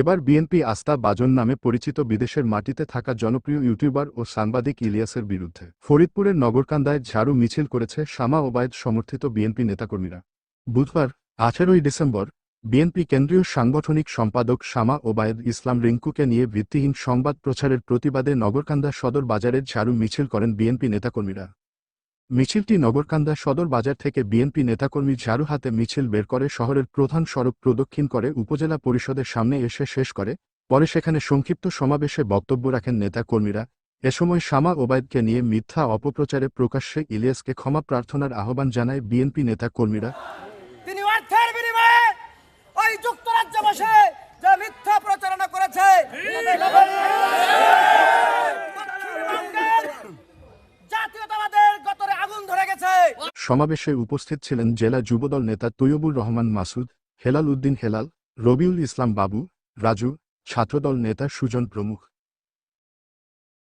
এবার বিএনপি আস্থা বাজন নামে পরিচিত বিদেশের মাটিতে থাকা জনপ্রিয় ইউটিউবার ও সাংবাদিক ইলিয়াসের বিরুদ্ধে। ফরিদপুরের নগরকান্দায় ঝাড়ু মিছিল করেছে শামা ওবায়দ সমর্থিত বিএনপি নেতাকর্মীরা। বুধবার, আঠেরোই ডিসেম্বর, বিএনপি কেন্দ্রীয় সাংগঠনিক সম্পাদক শামা ওবায়দ ইসলাম রিঙ্কুকে নিয়ে ভিত্তিহীন সংবাদ প্রচারের প্রতিবাদে নগরকান্দা সদর বাজারের ঝাড়ু মিছিল করেন বিএনপি নেতাকর্মীরা। মিছিলটি নগরকান্দা সদর বাজার থেকে বিএনপি নেতাকর্মী ঝাড়ু হাতে মিছিল বের করে শহরের প্রধান সড়ক প্রদক্ষিণ করে উপজেলা পরিষদের সামনে এসে শেষ করে, পরে সেখানে সংক্ষিপ্ত সমাবেশে বক্তব্য রাখেন নেতাকর্মীরা। এ সময় শামা ওবায়দকে নিয়ে মিথ্যা অপপ্রচারে প্রকাশ্যে ইলিয়াসকে ক্ষমা প্রার্থনার আহ্বান জানায় বিএনপি নেতাকর্মীরা। তিনি অর্থের বিনিময়ে ওই যুক্তরাজ্যে বসে সমাবেশে উপস্থিত ছিলেন জেলা যুবদল নেতা তৈয়বুর রহমান মাসুদ, হেলাল উদ্দিন হেলাল, রবিউল ইসলাম বাবু, রাজু, ছাত্রদল নেতা সুজন প্রমুখ।